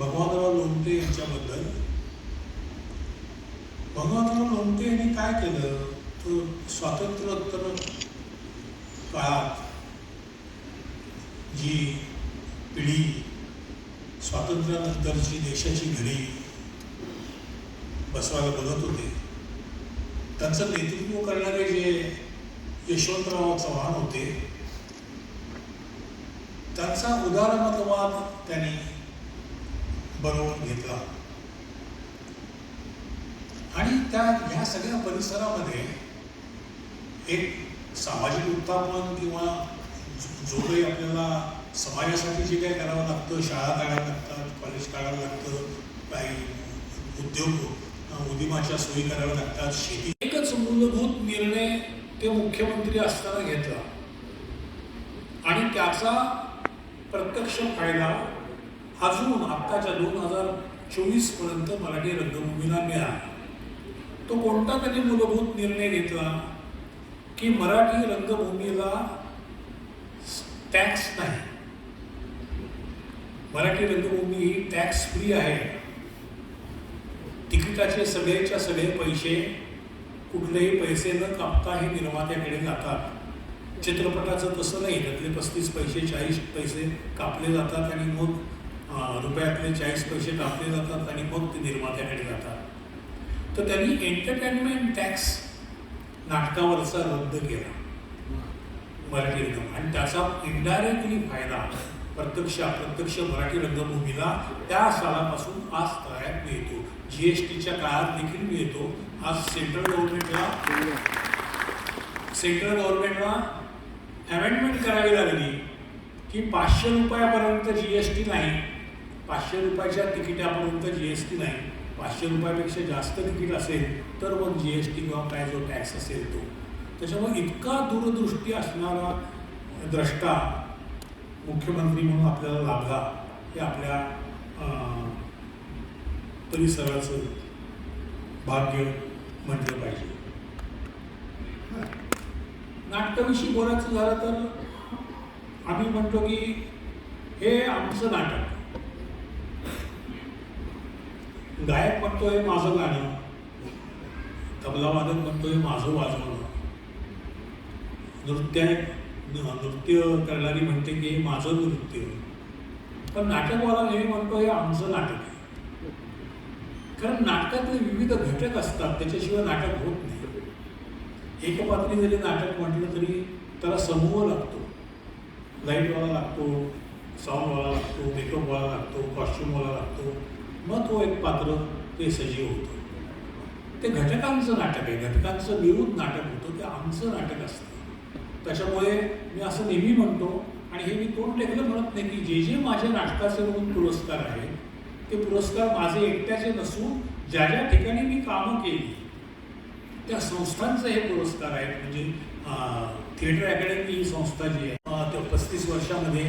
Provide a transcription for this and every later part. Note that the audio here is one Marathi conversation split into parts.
भगवानराव लोमटे यांच्याबद्दल. भगवानराव लोमटे यांनी काय केलं? तो स्वातंत्र्योत्तर काळात जी पिढी स्वातंत्र्यानंतरची देशाची घडी बसवायला बघत होते. त्यांचं नेतृत्व करणारे जे यशवंतराव चव्हाण होते त्यांचा उदारमतवाद त्यांनी बनवून घेतला. आणि त्या ह्या सगळ्या परिसरामध्ये एक सामाजिक उत्थापन किंवा जो- काही आपल्याला समाजासाठी जे काही करावं लागतं शाळा काढायला लागतात कॉलेज काढावं लागतं काही उद्योग अ, उद्यमाच्या सोयी कराव्या लागतात शेती. एकच मूलभूत निर्णय ते मुख्यमंत्री असताना घेतला. आणि त्याचा प्रत्यक्ष फायदा अजून आत्ताच्या दोन हजार चोवीसपर्यंत मराठी रंगभूमीला मिळाला तो कोणता त्यांनी मूलभूत निर्णय घेतला की मराठी रंगभूमीला टॅक्स नाही? मराठी रंगभूमी ही टॅक्स फ्री आहे. तिकिटाचे सगळेच्या सगळे पैसे कुठलेही पैसे न कापता हे निर्मात्याकडे जातात. चित्रपटाचं तसं नाही त्यातले पस्तीस पैसे चाळीस पैसे कापले जातात आणि मग रुपयातले चाळीस पैसे कापले जातात आणि मग ते निर्मात्याकडे जातात. तर त्यांनी एंटरटेनमेंट टॅक्स नाटकावरचा रद्द केला. मराठी रंगम आणि त्याचा इनडायरेक्टली फायदा प्रत्यक्ष अप्रत्यक्ष मराठी रंगभूमीला त्या सालापासून आज तळ्यात मिळतो. जी एस टीच्या काळात देखील मिळतो. आज सेंट्रल गव्हर्नमेंटला सेंट्रल गव्हर्नमेंटला अमेंडमेंट करावी लागली की पाचशे रुपयापर्यंत जी एस टी नाही. पाचशे रुपयाच्या तिकिटापर्यंत जी एस टी नाही. पाचशे रुपयापेक्षा जास्त तिकीट असेल तर मग जी एस टी किंवा काय जो टॅक्स असेल तो. त्याच्यामुळे इतका दूरदृष्टी असणारा द्रष्टा मुख्यमंत्री म्हणून आपल्याला लाभला हे आपल्या परिसराचं भाग्य म्हटलं पाहिजे. नाटकाविषयी बोलायचं झालं तर आम्ही म्हणतो की हे आमचं नाटक. गायक म्हणतोय माझं गाणं. तबला वादक म्हणतोय माझं वाजवणं. नृत्य नृत्य करणारी म्हणते की हे माझं नृत्य. पण नाटकवाला नेहमी म्हणतो हे आमचं नाटक. आहे कारण नाटकातले विविध घटक असतात त्याच्याशिवाय नाटक होत नाही. एकपात्री जरी नाटक म्हटलं तरी त्याला समूह लागतो. लाईटवाला लागतो साऊंडवाला लागतो मेकअपवाला लागतो कॉस्ट्युमवाला लागतो. मग तो एक पात्र ते सजीव होतं. ते घटकांचं नाटक आहे. घटकांचं मिळून नाटक होतं. ते आमचं नाटक असतं. त्याच्यामुळे मी असं नेहमी म्हणतो आणि हे मी तोंड टेकलं म्हणत नाही की जे जे माझ्या नाटकाचे म्हणून पुरस्कार आहेत ते पुरस्कार माझे एकट्याचे नसून ज्या ज्या ठिकाणी मी कामं केली त्या संस्थांचे हे पुरस्कार आहेत. म्हणजे थिएटर अकॅडमी ही संस्था जी आहे त्या पस्तीस वर्षामध्ये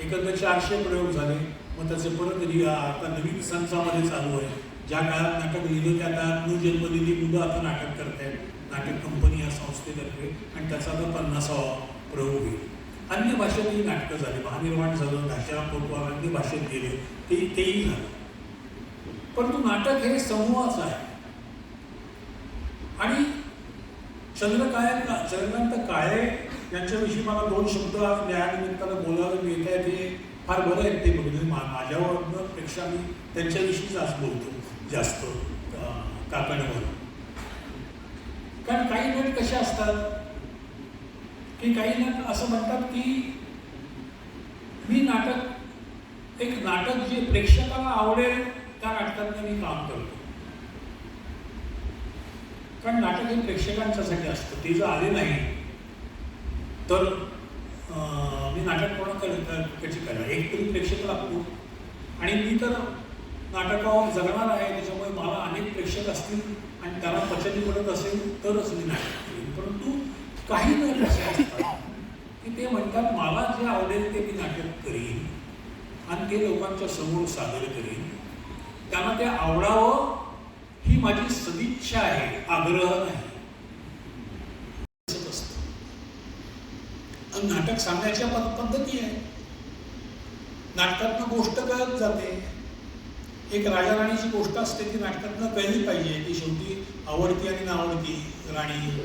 एकंदर चारशे प्रयोग झाले. मग त्याचे परत आता नवीन संचामध्ये चालू आहे. ज्या काळात नाटक लिहिलं त्या काळात न जन्मलेली मुलं आता नाटक करत आहेत नाटक कंपनी या संस्थेतर्फे. आणि त्याचा आता पन्नासावा प्रयोग होईल. अन्य भाषेतही नाटकं झाली. महानिर्माण झालं भाषा कोटवाल अन्य भाषेत गेले. ते तेही झालं. परंतु नाटक हे समूहाचं आहे. आणि चंद्रकाय चंद्रकांत काळे यांच्याविषयी मला दोन शब्द आज न्यायानिमित्तानं बोलायला मिळत आहेत हे फार बरं आहे ते बघून मा माझ्यावर पेक्षा मी त्यांच्याविषयीच आज बोलतो जास्त काकांवर. कारण काही लोक कसे असतात की काही लोक असं म्हणतात की मी नाटक एक नाटक जे प्रेक्षकाला आवडेल त्या नाटकात मी काम करतो. कारण नाटक हे प्रेक्षकांच्यासाठी असतं ते जर आले नाही तर मी नाटक पूर्ण कर कशी करणार एक तरी प्रेक्षक लागतो आणि मी तर नाटकावर जगणार आहे त्याच्यामुळे मला अनेक प्रेक्षक असतील आणि त्यांना पचनी पडत असेल तरच मी नाटक करेन. परंतु काही नट असे असतात की ते म्हणतात मला जे आवडेल ते मी नाटक करीन आणि ते लोकांच्या समोर सादर करीन. त्यांना ते आवडावं ही माझी सदिच्छा आहे आग्रह नाही असंच असतं. पण नाटक सांगायच्या पद्धती आहे. नाटकातनं गोष्ट कळत जाते. एक राजा राणीची गोष्ट असते ती नाटकातनं कळली पाहिजे की शेवटी आवडती आणि नावडती राणी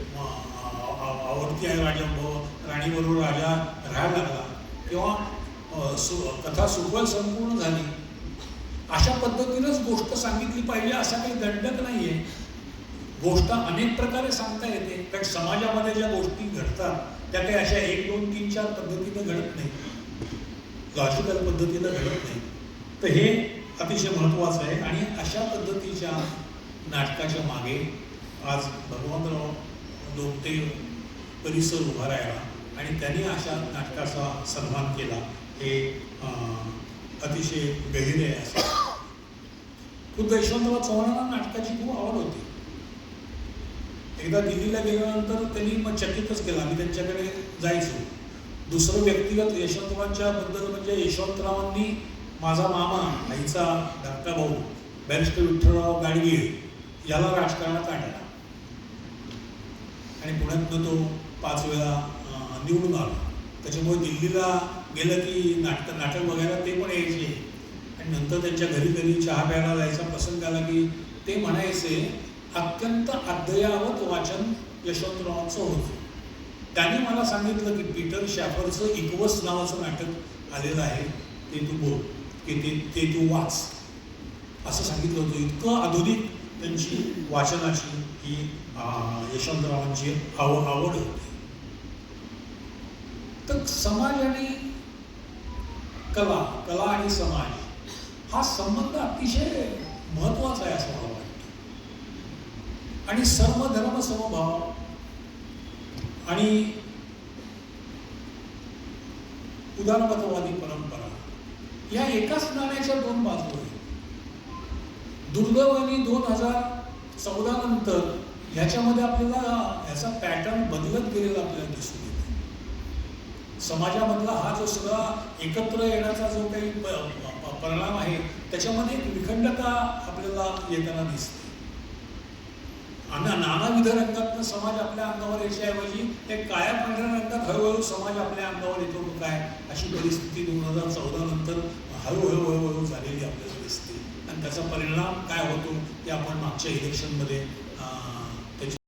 आवडती आहे राजंभ राणीबरोबर राजा राहायला लागला. किंवा सु कथा सुफल संपूर्ण झाली. अशा पद्धतीनंच गोष्ट सांगितली पाहिजे असा काही दंडक नाही आहे गोष्ट अनेक प्रकारे सांगता येते. कारण समाजामध्ये ज्या गोष्टी घडतात त्या काही अशा एक दोन तीन चार पद्धतीनं घडत नाही. लॉजिकल पद्धतीनं घडत नाही. तर हे अतिशय महत्त्वाचं आहे आणि अशा पद्धतीच्या नाटकाच्या मागे आज भगवंतराव लोकते परिसर उभा राहिला आणि त्यांनी अशा नाटकाचा सन्मान केला. हे अतिशय गहिरे आहे असं. खुद्द यशवंतराव चव्हाणांना नाटकाची खूप आवड होती. एकदा दिल्लीला गेल्यानंतर त्यांनी मग चकितच केला. आम्ही त्यांच्याकडे जायचो. दुसरं व्यक्तिगत यशवंतरावांच्या बद्दल म्हणजे यशवंतरावांनी माझा मामा आईचा धाकटा भाऊ बॅरिस्टर विठ्ठलराव गाडगीळ याला राजकारणात आणला. आणि पुण्यातनं तो पाच वेळा निवडून आला. त्याच्यामुळे दिल्लीला गेलं की नाटक नाटक बघायला ते पण यायचे. आणि नंतर त्यांच्या घरी घरी चहा प्यायला जायचा प्रसंग आला की ते म्हणायचे अत्यंत अद्ययावत वाचन यशवंतरावांचं होतं. त्यांनी मला सांगितलं की पीटर शॅफरचं इक्वस नावाचं नाटक आलेलं आहे. ते तू बोल की ते ते तू वाच. असं सांगितलं होतं. इतकं आधुनिक त्यांची वाचनाची ही यशवंतरावांची आव आवड होती. तर समाज आणि कला कला आणि समाज हा संबंध अतिशय महत्त्वाचा आहे असं मला वाटतं. आणि सर्व धर्म समभाव आणि उदारमतवादी परंपरा. या एकाच नाण्याच्या दोन बाजू आहेत दुर्दैवानी दोन हजार चौदा नंतर ह्याच्यामध्ये आपल्याला ह्याचा पॅटर्न बदलत गेलेला आपल्याला दिसून येतो. समाजामधला हा जो सगळा एकत्र येण्याचा जो काही परिणाम आहे त्याच्यामध्ये एक विखंडता आपल्याला येताना दिसते. आणि नानाविध रंगातनं समाज आपल्या अंगावर यायच्याऐवजी ते काळ्या पांढऱ्या रंगात हळूहळू समाज आपल्या अंगावर येतो काय? अशी परिस्थिती दोन हजार चौदा नंतर हळूहळू हळूहळू झालेली आपल्याला दिसते आणि त्याचा परिणाम काय होतो ते आपण मागच्या इलेक्शनमध्ये